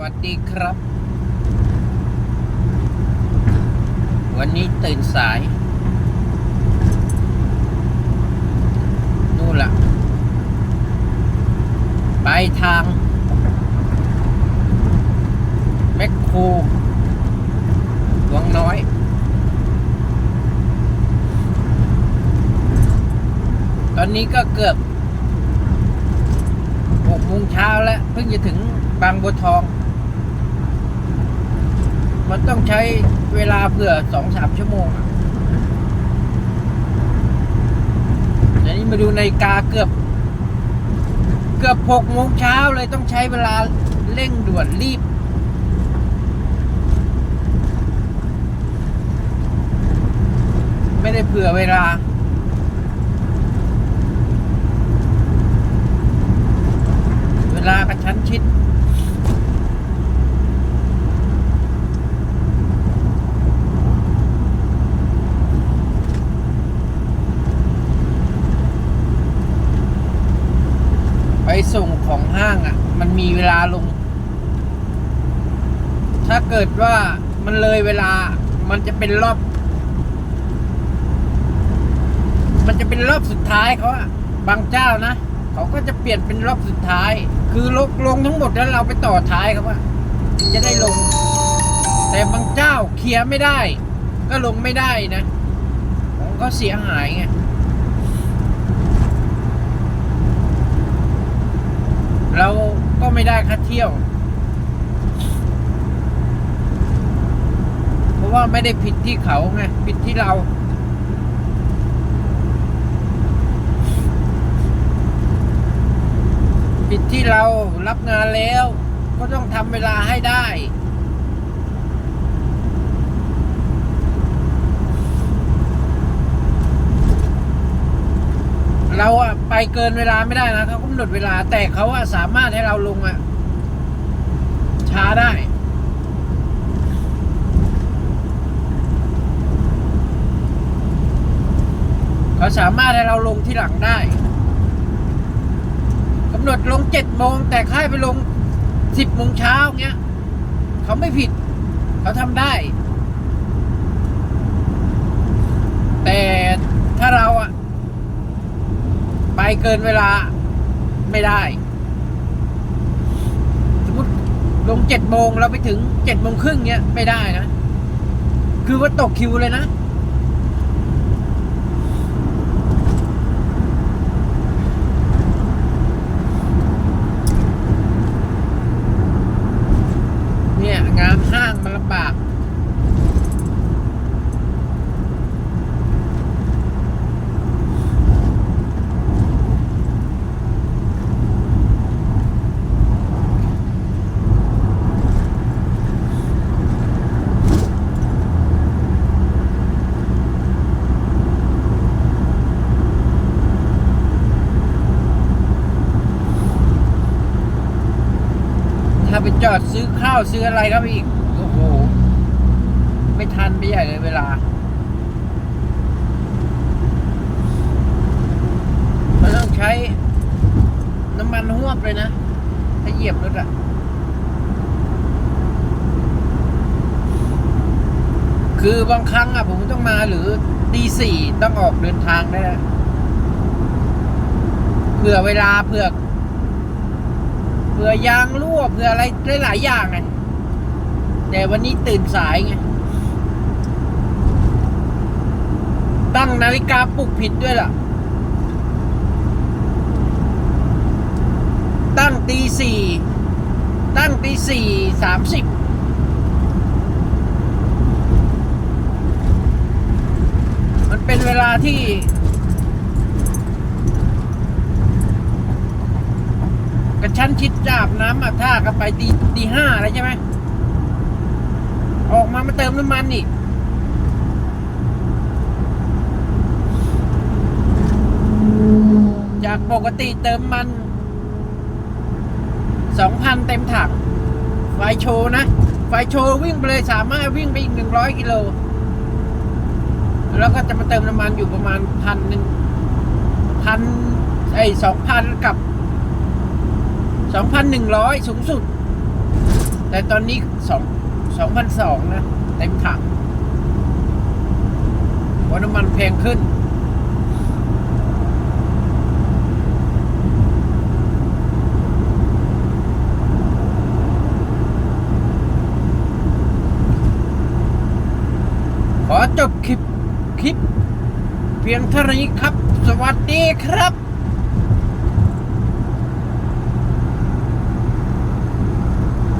วัสดีครับ วันนี้ตื่นสาย นู่นล่ะไปทาง แมคโครหลวงน้อยตอนนี้ก็เกือบหกโมงเช้าแล้ว เพิ่งจะถึงบางบัวทอง มันต้องใช้เวลาเผื่อสองสามชั่วโมงอะเดี๋ยวนี้มาดูในาฬิกาเกือบ เกือบหกโมงเช้าเลยต้องใช้เวลาเร่งด่วนรีบ ไม่ได้เผื่อเวลา เวลากระชั้นชิด ส่งของห้างอะ มันมีเวลาลง ถ้าเกิดว่ามันเลยเวลา มันจะเป็นรอบ มันจะเป็นรอบสุดท้ายเขาอะบางเจ้านะเขาก็จะเปลี่ยนเป็นรอบสุดท้าย คือลงลงทั้งหมดแล้วเราไปต่อท้ายครับว่าจะได้ลง แต่บางเจ้าเคลียร์ไม่ได้ ก็ลงไม่ได้นะของก็เสียหายไง เราก็ไม่ได้ค่าเที่ยว เพราะว่าไม่ได้ผิดที่เขาไงผิดที่เรา ผิดที่เรารับงานแล้ว ก็ต้องทำเวลาให้ได้ เราอะไปเกินเวลาไม่ได้นะเขากำหนดเวลา แต่เขาอะสามารถให้เราลงอะช้าได้เขาสามารถให้เราลงที่หลังได้กำหนดลงเจ็ดโมงแต่ค่ายไปลงสิบโมงเช้าเงี้ยเขาไม่ผิด เขาทำได้ แต่ถ้าเราอะ ไป เกินเวลาไม่ได้ สมมติลงเจ็ดโมงเราไปถึงเจ็ดโมงครึ่งเนี้ยไม่ได้นะ คือว่าตกคิวเลยนะ เนี่ย งานห้างมันลำบาก ถ้า ไปจอดซื้อข้าวซื้ออะไรครับอีก โอ้โห ไม่ทันไปใหญ่เลยเวลามันต้องใช้น้ำมันหวบเลยนะ ถ้าเหยียบรถอะคือบางครั้งอะผมต้องมาหรือตีสี่ต้องออกเดินทางได้เผื่อเวลาเผื่อ ผื่อยางรั่วเผื่ออะไรหลายๆอย่างไงแต่วันนี้ตื่นสายไงตั้งนาฬิกาปลุกผิดด้วยล่ะ ตั้งตีสี่ตั้งตีสี่สามสิบมันเป็นเวลาที่ กระ ชั้นชิดจาบน้ำอาบท่าก็ไปตีตีห้าแล้วใช่ไหมออกมามาเติมน้ำมันอีกจากปกติเติมมันสองพันเต็มถัง ไฟโชว์นะ ไฟโชว์วิ่งไปเลยสามารถวิ่งไปอีกหนึ่งร้อยกิโล แล้วก็จะมาเติมน้ำมันอยู่ประมาณพันหนึ่งพันไอ้สองพันกับ สองพันหนึ่งร้อยสูงสุด แต่ตอนนี้สองสองพันสองนะ เต็มถังเพราะน้ำมันแพงขึ้น ขอจบคลิป คลิป เพียงเท่านี้ครับ สวัสดีครับ